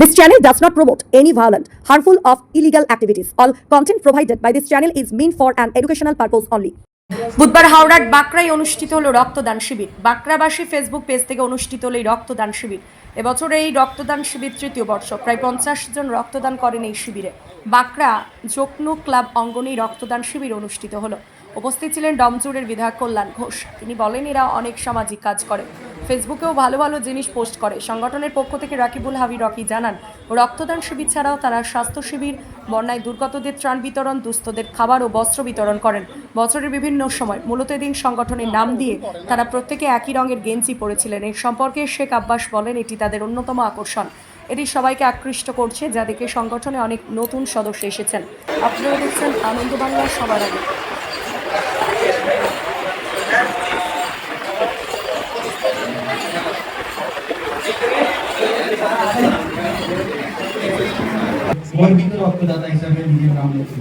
This channel does not promote any violent, harmful, or illegal activities. All content provided by this channel is meant for an educational purpose only. বুধবার হাওড়ার বাঁকড়ায় অনুষ্ঠিত হলো রক্তদান শিবির। বাঁকড়াবাসী Facebook page থেকে অনুষ্ঠিত হলো এই রক্তদান শিবির। এবছর এই রক্তদান শিবির তৃতীয় বর্ষ। প্রায় পঞ্চাশ জন রক্তদান করেন এই শিবিরে। বাঁকড়া জকনু ক্লাব অঙ্গনেই রক্তদান শিবির অনুষ্ঠিত হলো। উপস্থিত ছিলেন ডমজুরের বিধায়ক কল্যাণ ঘোষ। তিনি বলেন এরা অনেক সামাজিক কাজ করে। ফেসবুকেও ভালো ভালো জিনিস পোস্ট করে। সংগঠনের পক্ষ থেকে রাকিবুল হাবি রকি জানান, রক্তদান শিবির ছাড়াও তারা স্বাস্থ্য শিবির, বন্যায় দুর্গতদের ত্রাণ বিতরণ, দুস্থদের খাবার ও বস্ত্র বিতরণ করেন। বছরের বিভিন্ন সময়, মূলত এদিন সংগঠনের নাম দিয়ে তারা প্রত্যেকে একই রঙের গেঞ্জি পরেছিলেন। এর সম্পর্কে শেখ আব্বাস বলেন, এটি তাদের অন্যতম আকর্ষণ। এটি সবাইকে আকৃষ্ট করছে, যা দেখে সংগঠনে অনেক নতুন সদস্য এসেছেন। আপনারা দেখছেন আনন্দ বাংলা সবার আগে। গর্বিত রক্তদাতা হিসাবে নিজের নাম লিখেছি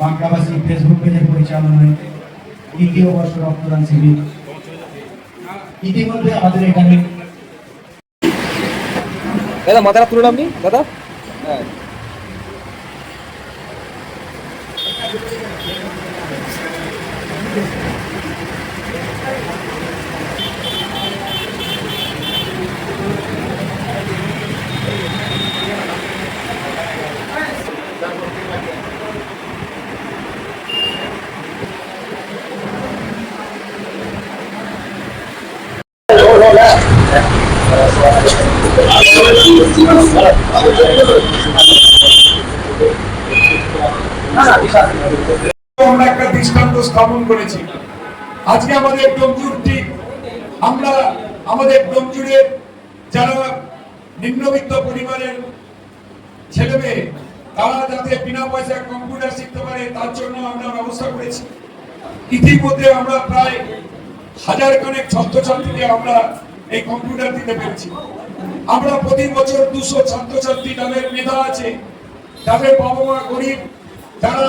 বাংলাবাসী ফেসবুক পেজের পরিচালনায় তৃতীয় বর্ষ রক্তদান শিবির। ইতিমধ্যে আমাদের এখানে দাদা মাথাটা তুলুন আপনি। দাদা। হ্যাঁ। আমরা তারা যাতে বিনা পয়সায় কম্পিউটার শিখতে পারে, তার জন্য আমরা ব্যবস্থা করেছি। ইতিমধ্যে আমরা প্রায় হাজার খানেক ছাত্রছাত্রীকে আমরা এই কম্পিউটার দিতে পেরেছি। আমরা প্রতি বছর দুশো ছাত্রছাত্রী যাদের মেধা আছে। যাদের বাবা মা গরিব, যারা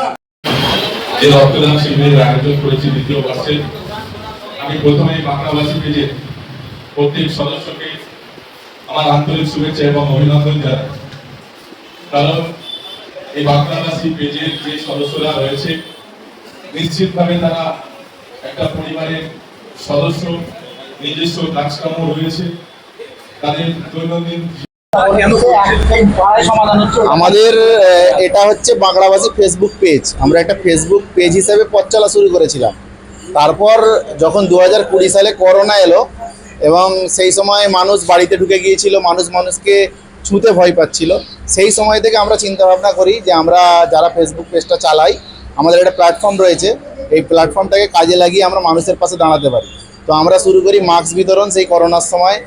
এই রক্তদান শিবিরের আয়োজন করেছি দ্বিতীয় বর্ষে, আমি প্রথমেই বাংলাবাসী পেজের প্রত্যেক সদস্যকে আমার আন্তরিক শুভেচ্ছা এবং অভিনন্দন জানাই। কারণ এই বাংলাবাসী পেজের যে সদস্যরা রয়েছে, নিশ্চিতভাবে তারা একটা পরিবারের সদস্য, নিজস্ব কাজকর্ম রয়েছে। আমাদের এটা হচ্ছে বাংলাভাষী ফেসবুক পেজ আমরা একটা ফেসবুক পেজ হিসাবে পথ চলা শুরু করেছিলাম। তারপর যখন দু হাজার কুড়ি সালে করোনা এলো এবং সেই সময় মানুষ বাড়িতে ঢুকে গিয়েছিল, মানুষ মানুষকে ছুঁতে ভয় পাচ্ছিল, সেই সময় থেকে আমরা চিন্তা ভাবনা করি যে আমরা যারা ফেসবুক পেজটা চালাই, আমাদের একটা প্ল্যাটফর্ম রয়েছে। এই প্ল্যাটফর্মটাকে কাজে লাগিয়ে আমরা মানুষের পাশে দাঁড়াতে পারি। তো আমরা শুরু করি মাস্ক বিতরণ, সেই করোনার সময়।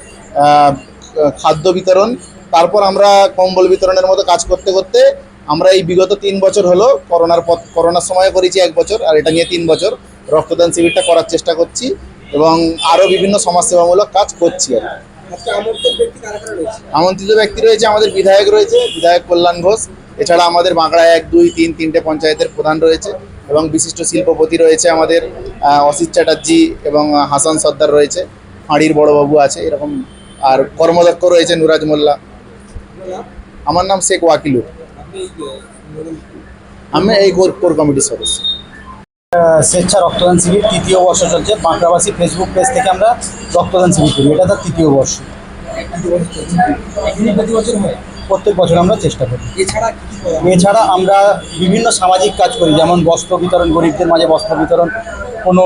খাদ্য বিতরণ তারপর আমরা কম্বল বিতরণের মতো কাজ করতে করতে আমরা এই বিগত তিন বছর হলো করোনার পথ করোনার সময় করেছি এক বছর আর এটা নিয়ে তিন বছর রক্তদান শিবিরটা করার চেষ্টা করছি এবং আরও বিভিন্ন সমাজসেবামূলক কাজ করছি আর আমন্ত্রিত ব্যক্তি রয়েছে? আমাদের বিধায়ক রয়েছে বিধায়ক কল্যাণ ঘোষ এছাড়া আমাদের বাঁকড়ায় এক দুই তিন তিনটে পঞ্চায়েতের প্রধান রয়েছে এবং বিশিষ্ট শিল্পপতি রয়েছে আমাদের অসিত চ্যাটার্জি এবং হাসান সর্দার রয়েছে হাঁড়ির বড়বাবু আছে এরকম আর কর্মদক্ষ রয়েছে নুরাজ মোল্লা। আমার নাম শেখ ওয়াকিলুর আমি এই কোর কমিটির সদস্য। স্বেচ্ছা রক্তদান শিবির তৃতীয় বর্ষ চলছে। বাঁকড়াবাসী ফেসবুক পেজ থেকে আমরা রক্তদান শিবির করি। এটা তার তৃতীয় বর্ষ। প্রত্যেক বছর আমরা চেষ্টা করি। এছাড়া এছাড়া আমরা বিভিন্ন সামাজিক কাজ করি, যেমন বস্ত্র বিতরণ, গরিবদের মাঝে বস্ত্র বিতরণ। কোনো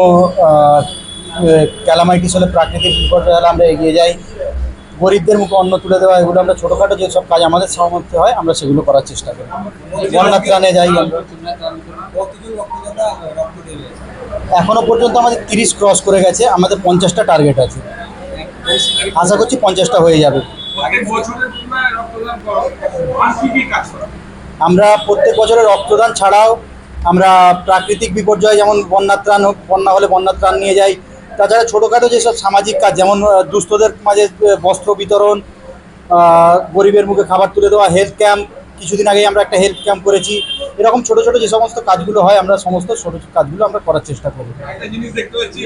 ক্যালামাইটিস হলে প্রাকৃতিক বিপর্যয় হলে আমরা এগিয়ে যাই। গরিবদের মুখে অন্ন তুলে দেওয়া, এগুলো আমরা ছোটোখাটো যেসব কাজ আমাদের সামর্থ্য হয়, আমরা সেগুলো করার চেষ্টা করি। বন্যা ত্রাণে যাই এখনও পর্যন্ত আমাদের তিরিশ ক্রস করে গেছে, আমাদের পঞ্চাশটা টার্গেট আছে। আশা করছি পঞ্চাশটা হয়ে যাবে। আমরা প্রত্যেক বছরে রক্তদান ছাড়াও আমরা প্রাকৃতিক বিপর্যয়, যেমন বন্যা ত্রাণ হোক, বন্যা হলে বন্যা ত্রাণ নিয়ে যাই তাছাড়া ছোটোখাটো যেসব সামাজিক কাজ যেমন দুস্থদের মাঝে বস্ত্র বিতরণ গরিবের মুখে খাবার তুলে দেওয়া হেলথ ক্যাম্প কিছুদিন আগেই আমরা একটা হেলথ ক্যাম্প করেছি। এরকম ছোট ছোট যে সমস্ত কাজগুলো হয় আমরা সমস্ত ছোট ছোট কাজগুলো আমরা করার চেষ্টা করি। দেখতে পাচ্ছি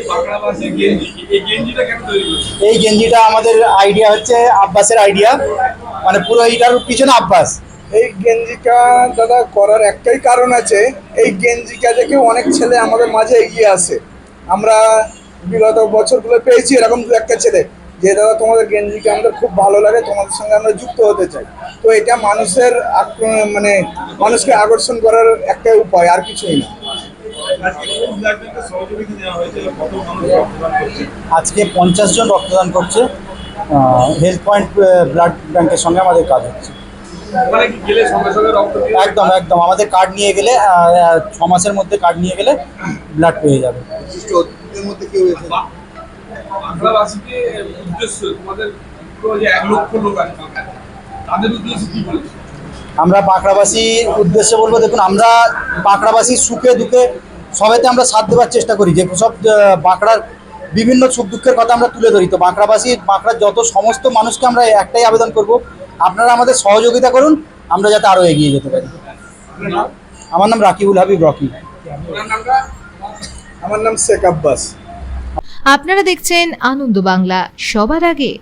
এই গেঞ্জিটা কেন তৈরি করছে এই গেঞ্জিটা আমাদের আইডিয়া হচ্ছে আব্বাসের আইডিয়া মানে পুরো এইটার পিছনে আব্বাস। এই গেঞ্জিটা দাদা করার একটাই কারণ আছে এই গেঞ্জিটা দেখে অনেক ছেলে আমাদের মাঝে এগিয়ে আসে। আমরা বিগত বছরগুলো পেয়েছি এরকম দু একটা ছেলে। যে দাদা তোমাদের গেঞ্জিকে আমাদের খুব ভালো লাগে তোমাদের সঙ্গে আমরা যুক্ত হতে চাই। তো এটা মানুষের মানে মানুষকে আকর্ষণ করার একটা উপায় আর কিছুই না। আজকে পঞ্চাশ জন রক্তদান করছে হেলথ পয়েন্ট ব্লাড ব্যাংকের সঙ্গে আমাদের কাজ হচ্ছে। একদম একদম। আমাদের কার্ড নিয়ে গেলে ছ মাসের মধ্যে কার্ড নিয়ে গেলে ব্লাড পেয়ে যাবে। মধ্যে কেউ এসে বাংলাভাষীকে উদ্দেশ্য তোমাদের এক লক্ষ লোক আছে তাদের উদ্দেশ্যে কি বলছো? আমরা বাঁকড়াবাসীর উদ্দেশ্যে বলব দেখুন আমরা বাঁকড়াবাসীর সুখে দুঃখে সবাইতে আমরা সাথ দেওয়ার চেষ্টা করি। যে সব বাঁকড়ার বিভিন্ন সুখ দুঃখের কথা আমরা তুলে ধরি। তো বাঁকড়াবাসী বাঁকড়ার যত সমস্ত মানুষকে আমরা একটাই আবেদন করব আপনারা আমাদের সহযোগিতা করুন আমরা যাতে আরও এগিয়ে যেতে পারি। আমার নাম রাকিবুল হাবিব রকি। আমার নাম শেখ আব্বাস। আপনারা দেখছেন আনন্দ বাংলা। সবার আগে